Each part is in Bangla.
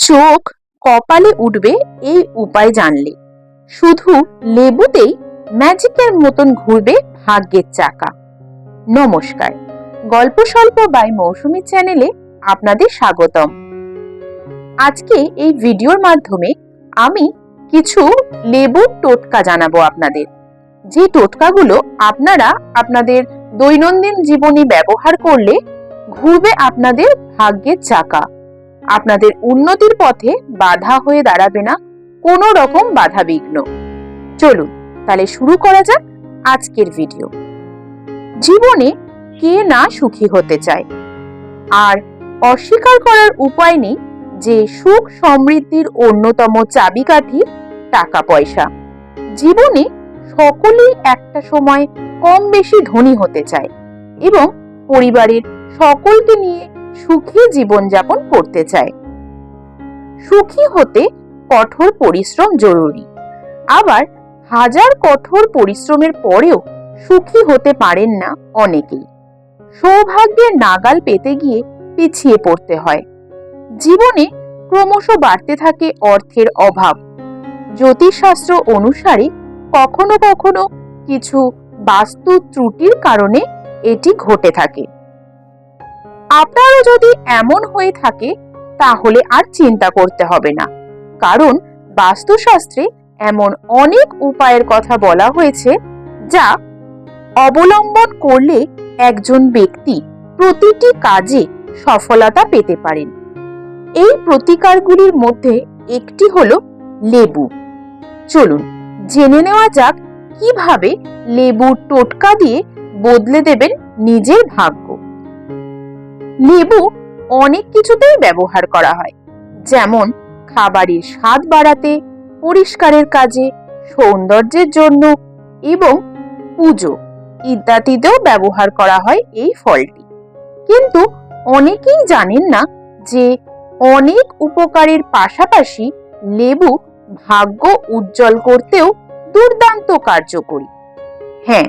চোখ কপালে উঠবে এই উপায় জানলে। শুধু লেবুতেই ম্যাজিকের মতন ঘুরবে ভাগ্যের চাকা। নমস্কার। গল্প স্বল্প বাই মৌসুমী চ্যানেলে আপনাদের স্বাগতম। আজকে এই ভিডিওর মাধ্যমে আমি কিছু লেবুর টোটকা জানাব আপনাদের। যে টোটকাগুলো আপনারা আপনাদের দৈনন্দিন জীবনে ব্যবহার করলে ঘুরবে আপনাদের ভাগ্যের চাকা। আপনাদের উন্নতির পথে বাধা হয়ে দাঁড়াবে না, কোনো রকম বাধা বিঘ্ন। চলুন, তাহলে শুরু করা যাক আজকের ভিডিও জীবনে কে না সুখী হতে চায়? আর অস্বীকার করার উপায় নেই যে সুখ সমৃদ্ধির অন্যতম চাবিকাঠি টাকা পয়সা জীবনে সকলেই একটা সময় কম বেশি ধনী হতে চায় এবং পরিবারের সকলকে নিয়ে সুখী জীবনযাপন করতে চায়। সুখী হতে কঠোর পরিশ্রম জরুরি। আবার হাজার কঠোর পরিশ্রমের পরেও সুখী হতে পারেন না অনেকেই সৌভাগ্যের নাগাল পেতে গিয়ে পিছিয়ে পড়তে হয়। জীবনে ক্রমশ বাড়তে থাকে অর্থের অভাব। জ্যোতিষশাস্ত্র অনুসারে কখনো কখনো কিছু বাস্তু ত্রুটির কারণে এটি ঘটে থাকে। আপনারও যদি এমন হয়ে থাকে, তাহলে আর চিন্তা করতে হবে না। কারণ বাস্তুশাস্ত্রে এমন অনেক উপায়ের কথা বলা হয়েছে, যা অবলম্বন করলে একজন ব্যক্তি প্রতিটি কাজে সফলতা পেতে পারেন। এই প্রতিকারগুলির মধ্যে একটি হলো লেবু। চলুন, জেনে নেওয়া যাক কীভাবে লেবুর টোটকা দিয়ে বদলে দেবেন নিজের ভাগ্য। লেবু অনেক কিছুতেই ব্যবহার করা হয়। যেমন, খাবারের স্বাদ বাড়াতে, পরিষ্কারের কাজে, সৌন্দর্যের জন্য এবং পুজো ইত্যাদিতেও ব্যবহার করা হয় এই ফলটি। কিন্তু অনেকেই জানেন না যে অনেক উপকারের পাশাপাশি লেবু ভাগ্য উজ্জ্বল করতেও দুর্দান্ত কার্যকরী। হ্যাঁ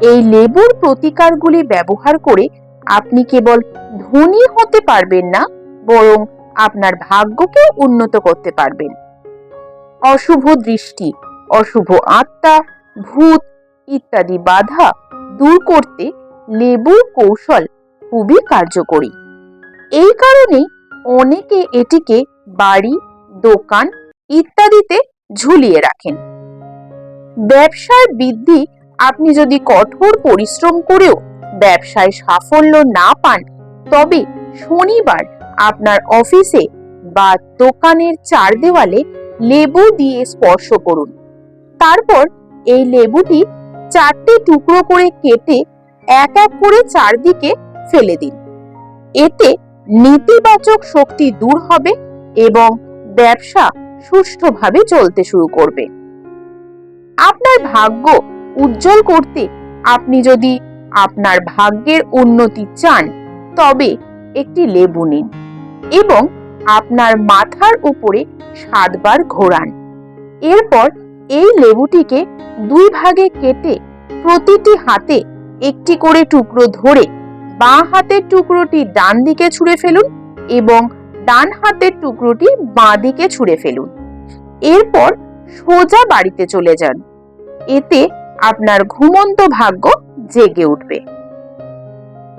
এই লেবুর প্রতিকারগুলি ব্যবহার করে আপনি কেবল ধনী হতে পারবেন না, বরং আপনার ভাগ্যকেও উন্নত করতে পারবেন। অশুভ দৃষ্টি, অশুভ আত্মা, ভূত ইত্যাদি বাধা দূর করতে লেবুর কৌশল খুবই কার্যকরী। এই কারণেই অনেকে এটিকে বাড়ি, দোকান ইত্যাদিতে ঝুলিয়ে রাখেন। ব্যবসার বৃদ্ধি আপনি যদি কঠোর পরিশ্রম করেও ব্যবসায় সাফল্য না পান, তবে শনিবার আপনার অফিসে বা দোকানের চার দেওয়ালে লেবু দিয়ে স্পর্শ করুন। তারপর এই লেবুটি চারটি টুকরো করে কেটে এক এক করে চারদিকে ফেলে দিন। এতে নেতিবাচক শক্তি দূর হবে এবং ব্যবসা সুষ্ঠুভাবে চলতে শুরু করবে। আপনার ভাগ্য উজ্জ্বল করতে আপনি যদি আপনার ভাগ্যের উন্নতি চান, তবে একটি লেবু নিন এবং আপনার মাথার উপরে সাতবার ঘোরান। এরপর এই লেবুটিকে দুই ভাগে কেটে প্রতিটি হাতে একটি করে টুকরো ধরে বাঁ হাতের টুকরোটি ডান দিকে ছুঁড়ে ফেলুন এবং ডান হাতের টুকরোটি বাঁ দিকে ছুঁড়ে ফেলুন। এরপর সোজা বাড়িতে চলে যান। এতে আপনার ঘুমন্ত ভাগ্য জেগে উঠবে।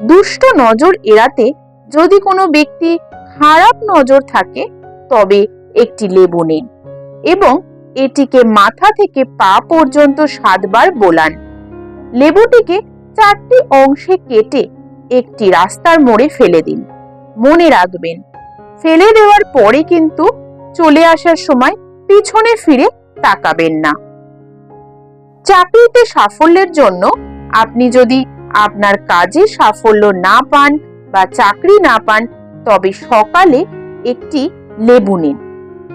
দুষ্ট নজর এড়াতে যদি কোনো ব্যক্তি খারাপ নজর থাকে, তবে একটি লেবু নিন এবং এটিকে মাথা থেকে পা পর্যন্ত সাতবার বোলান। লেবুটিকে চারটি অংশে কেটে একটি রাস্তার মোড়ে ফেলে দিন। মনে রাখবেন, ফেলে দেওয়ার পরে কিন্তু চলে আসার সময় পিছনে ফিরে তাকাবেন না। চাকরিতে সাফল্যের জন্য আপনি যদি আপনার কাজে সাফল্য না পান বা চাকরি না পান, তবে সকালে একটি লেবু নিন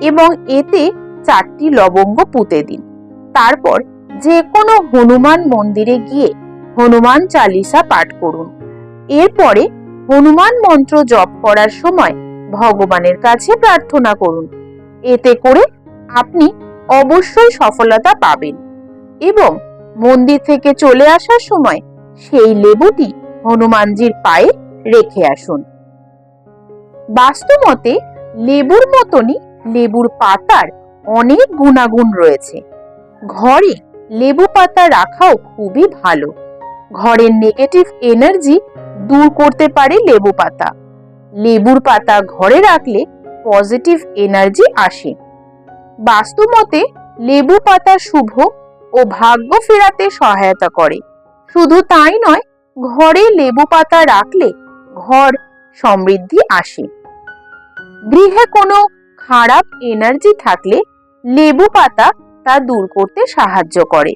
এবং এতে চারটি লবঙ্গ পুঁতে দিন। তারপর যে কোনো হনুমান মন্দিরে গিয়ে হনুমান চালিসা পাঠ করুন। এরপরে হনুমান মন্ত্র জপ করার সময় ভগবানের কাছে প্রার্থনা করুন। এতে করে আপনি অবশ্যই সফলতা পাবেন এবং মন্দির থেকে চলে আসার সময় সেই লেবুটি হনুমানজির পায়ে রেখে আসুন। বাস্তুমতে লেবুর মতনই লেবুর পাতার অনেক গুণাগুণ রয়েছে। ঘরে লেবু পাতা রাখাও খুবই ভালো। ঘরের নেগেটিভ এনার্জি দূর করতে পারে লেবু পাতা। লেবুর পাতা ঘরে রাখলে পজিটিভ এনার্জি আসে। বাস্তুমতে লেবু পাতা শুভ ও ভাগ্য ফেরাতে সহায়তা করে। শুধু তাই নয়, ঘরে লেবু পাতা রাখলে ঘর সমৃদ্ধি আসে। গৃহে কোনো খারাপ এনার্জি থাকলে লেবু পাতা তা দূর করতে সাহায্য করে।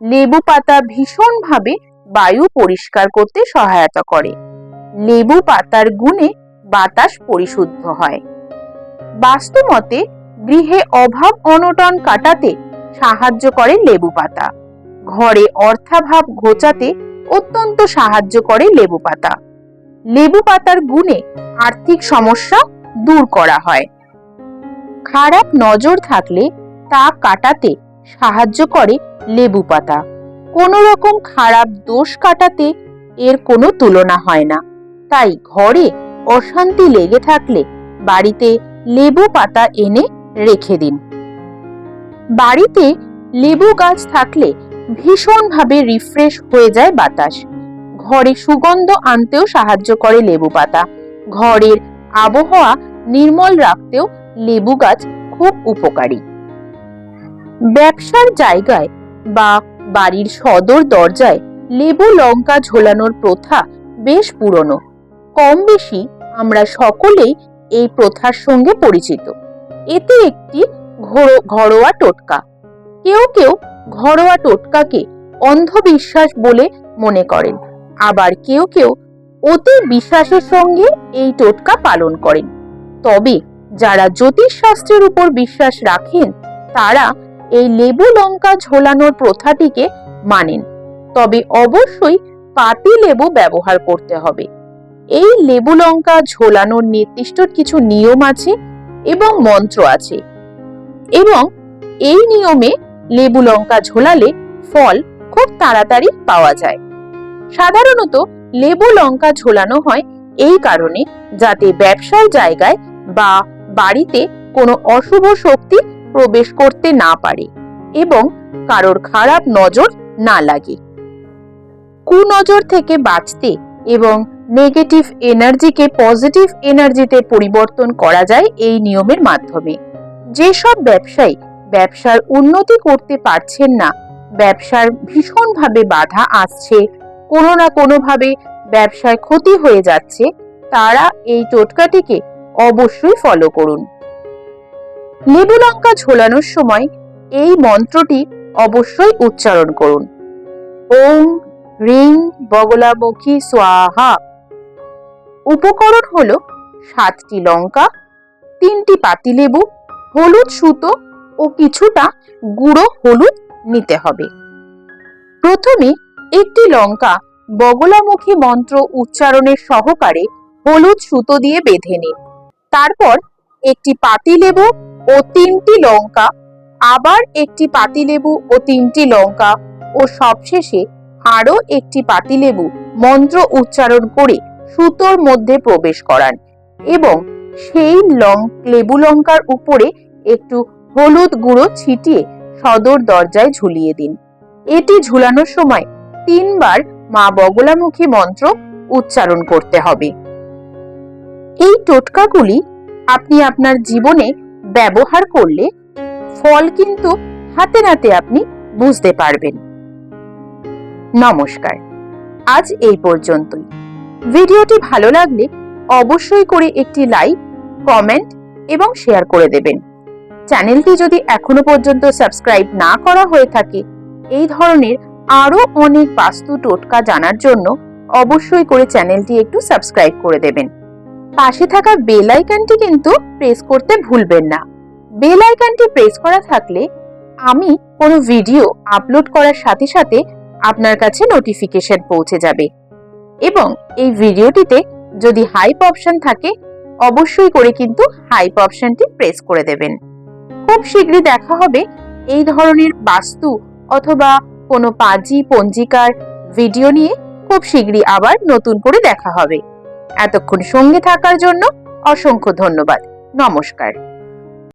লেবু পাতা ভীষণভাবে বায়ু পরিষ্কার করতে সহায়তা করে। লেবু পাতার গুণে বাতাস পরিশুদ্ধ হয়। বাস্তুমতে গৃহে অভাব অনটন কাটাতে সাহায্য করে লেবু পাতা। ঘরে অর্থাভাব ঘোচাতে অত্যন্ত সাহায্য করে লেবু পাতা। লেবু পাতার গুণে আর্থিক সমস্যা দূর করা হয়। খারাপ নজর থাকলে তা কাটাতে সাহায্য করে লেবু পাতা। কোনো রকম খারাপ দোষ কাটাতে এর কোনো তুলনা হয় না। তাই ঘরে অশান্তি লেগে থাকলে বাড়িতে লেবু পাতা এনে রেখে দিন। বাড়িতে লেবু গাছ থাকলে ভীষণভাবে রিফ্রেশ হয়ে যায় বাতাস। ঘরে সুগন্ধ আনতেও সাহায্য করে লেবু পাতা। ঘরের আবহাওয়া নির্মল রাখতেও লেবু গাছ খুব উপকারী। ব্যবসার জায়গায় বা বাড়ির সদর দরজায় লেবু লঙ্কা ঝোলানোর প্রথা বেশ পুরনো। কম বেশি আমরা সকলেই এই প্রথার সঙ্গে পরিচিত। এতে একটি ঘরোয়া টোটকা। কেউ কেউ ঘরোয়া টোটকাকে অন্ধবিশ্বাস বলে মনে করেন। আবার কেউ কেউ অতি বিশ্বাসের সঙ্গে এই টোটকা পালন করেন। তবে যারা জ্যোতিষশাস্ত্রের উপর বিশ্বাস রাখেন, তারা এই লেবু লঙ্কা ঝোলানোর প্রথাটিকে মানেন। তবে অবশ্যই পাতি লেবু ব্যবহার করতে হবে। এই লেবু লঙ্কা ঝোলানোর নির্দিষ্ট কিছু নিয়ম আছে এবং মন্ত্র আছে। এবং এই নিয়মে লেবু লঙ্কা ঝোলালে ফল খুব তাড়াতাড়ি পাওয়া যায়। সাধারণত লেবু লঙ্কা ঝোলানো হয় এই কারণে যাতে ব্যবসার জায়গায় বা বাড়িতে কোনো অশুভ শক্তি প্রবেশ করতে না পারে এবং কারোর খারাপ নজর না লাগে। কুনজর থেকে বাঁচতে এবং নেগেটিভ এনার্জিকে পজিটিভ এনার্জিতে পরিবর্তন করা যায় এই নিয়মের মাধ্যমে। যেসব ব্যবসায়ী ব্যবসার উন্নতি করতে পারছেন না, ব্যবসার ভীষণভাবে বাধা আসছে। কোনো না কোনোভাবে ব্যবসায় ক্ষতি হয়ে যাচ্ছে, তারা এই টোটকাটিকে অবশ্যই ফলো করুন। লেবু লঙ্কা ঝোলানোর সময় এই মন্ত্রটি অবশ্যই উচ্চারণ করুন। ওম রিং বগলামুখী সোয়াহা উপকরণ হলো সাতটি লঙ্কা, তিনটি পাতিলেবু হলুদ সুতো ও কিছুটা গুঁড়ো হলুদ নিতে হবে। প্রথমে একটি লঙ্কা বগলামুখী মন্ত্র উচ্চারণের সহকারে হলুদ সুতো দিয়ে বেঁধে নিন। তারপর একটি পাতিলেবু ও তিনটি লঙ্কা, আবার একটি পাতিলেবু ও তিনটি লঙ্কা ও সবশেষে আরও একটি পাতিলেবু মন্ত্র উচ্চারণ করে সুতোর মধ্যে প্রবেশ করান এবং সেই লং, লেবু লঙ্কার উপরে একটু হলুদ গুঁড়ো ছিটিয়ে সদর দরজায় ঝুলিয়ে দিন। এটি ঝুলানোর সময় তিনবার মা বগলামুখী মন্ত্র উচ্চারণ করতে হবে। এই টোটকাগুলি আপনি আপনার জীবনে ব্যবহার করলে ফল কিন্তু হাতে নাতে আপনি বুঝতে পারবেন। নমস্কার। আজ এই পর্যন্তই। ভিডিওটি ভালো লাগলে অবশ্যই করে একটি লাইক, কমেন্ট এবং শেয়ার করে দেবেন। চ্যানেলটি যদি এখনও পর্যন্ত সাবস্ক্রাইব না করা হয়ে থাকে, এই ধরনের আরও অনেক বাস্তু টোটকা জানার জন্য অবশ্যই করে চ্যানেলটি একটু সাবস্ক্রাইব করে দেবেন। পাশে থাকা বেল আইকনটি কিন্তু প্রেস করতে ভুলবেন না। বেল আইকনটি প্রেস করা থাকলে আমি কোনো ভিডিও আপলোড করার সাথে সাথে আপনার কাছে নোটিফিকেশন পৌঁছে যাবে। এবং এই ভিডিওটিতে যদি হাইপ অপশন থাকে, অবশ্যই করে কিন্তু হাইপ অপশনটি প্রেস করে দেবেন। খুব শীঘ্রই দেখা হবে এই ধরনের বাস্তু অথবা কোনো পাজি পঞ্জিকার ভিডিও নিয়ে খুব শীঘ্রই আবার নতুন করে দেখা হবে। এতক্ষণ সঙ্গে থাকার জন্য অসংখ্য ধন্যবাদ। নমস্কার।